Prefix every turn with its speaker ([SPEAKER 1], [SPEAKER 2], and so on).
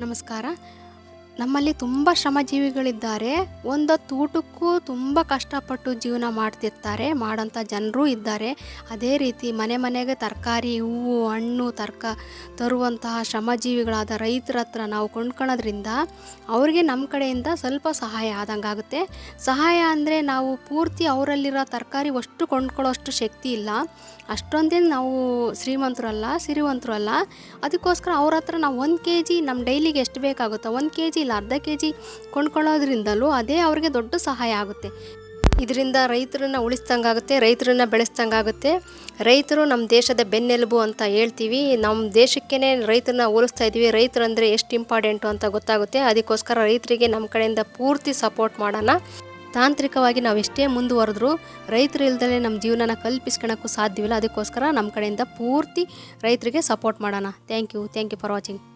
[SPEAKER 1] ನಮಸ್ಕಾರ. ನಮ್ಮಲ್ಲಿ ತುಂಬ ಶ್ರಮಜೀವಿಗಳಿದ್ದಾರೆ. ಒಂದೊತ್ತು ಊಟಕ್ಕೂ ತುಂಬ ಕಷ್ಟಪಟ್ಟು ಜೀವನ ಮಾಡ್ತಿರ್ತಾರೆ. ಮಾಡೋಂಥ ಜನರೂ ಇದ್ದಾರೆ. ಅದೇ ರೀತಿ ಮನೆ ಮನೆಗೆ ತರಕಾರಿ, ಹೂವು, ಹಣ್ಣು, ತರ್ಕ, ತರುವಂತಹ ಶ್ರಮಜೀವಿಗಳಾದ ರೈತರ ಹತ್ರ ನಾವು ಕೊಂಡ್ಕೊಳ್ಳೋದ್ರಿಂದ ಅವ್ರಿಗೆ ನಮ್ಮ ಕಡೆಯಿಂದ ಸ್ವಲ್ಪ ಸಹಾಯ ಆದಂಗೆ ಆಗುತ್ತೆ. ಸಹಾಯ ಅಂದರೆ ನಾವು ಪೂರ್ತಿ ಅವರಲ್ಲಿರೋ ತರಕಾರಿ ಅಷ್ಟು ಕೊಂಡ್ಕೊಳ್ಳೋಷ್ಟು ಶಕ್ತಿ ಇಲ್ಲ. ಅಷ್ಟೊಂದೇನು ನಾವು ಶ್ರೀಮಂತರಲ್ಲ ಸಿರಿವಂತರು ಅಲ್ಲ. ಅದಕ್ಕೋಸ್ಕರ ಅವ್ರ ಹತ್ರ ನಾವು ಒಂದು ಕೆ ಜಿ ನಮ್ಮ ಡೈಲಿಗೆ ಎಷ್ಟು ಬೇಕಾಗುತ್ತೋ, ಒಂದು ಕೆ ಇಲ್ಲ, ಅರ್ಧ ಕೆ ಜಿ ಕೊಂಡ್ಕೊಳ್ಳೋದ್ರಿಂದಲೂ ಅದೇ ಅವ್ರಿಗೆ ದೊಡ್ಡ ಸಹಾಯ ಆಗುತ್ತೆ. ಇದರಿಂದ ರೈತರನ್ನ ಉಳಿಸ್ದಂಗಾಗುತ್ತೆ, ರೈತರನ್ನ ಬೆಳೆಸ್ದಂಗಾಗುತ್ತೆ. ರೈತರು ನಮ್ಮ ದೇಶದ ಬೆನ್ನೆಲುಬು ಅಂತ ಹೇಳ್ತೀವಿ. ನಮ್ಮ ದೇಶಕ್ಕೇ ರೈತರನ್ನ ಹೋಲಿಸ್ತಾ ಇದ್ದೀವಿ. ರೈತರಂದರೆ ಎಷ್ಟು ಇಂಪಾರ್ಟೆಂಟು ಅಂತ ಗೊತ್ತಾಗುತ್ತೆ. ಅದಕ್ಕೋಸ್ಕರ ರೈತರಿಗೆ ನಮ್ಮ ಕಡೆಯಿಂದ ಪೂರ್ತಿ ಸಪೋರ್ಟ್ ಮಾಡೋಣ. ತಾಂತ್ರಿಕವಾಗಿ ನಾವು ಎಷ್ಟೇ ಮುಂದುವರೆದ್ರೂ ರೈತರು ಇಲ್ದಲೇ ನಮ್ಮ ಜೀವನನ ಕಲ್ಪಿಸ್ಕೊಳಕ್ಕೂ ಸಾಧ್ಯವಿಲ್ಲ. ಅದಕ್ಕೋಸ್ಕರ ನಮ್ಮ ಕಡೆಯಿಂದ ಪೂರ್ತಿ ರೈತರಿಗೆ ಸಪೋರ್ಟ್ ಮಾಡೋಣ. Thank you. Thank you for watching.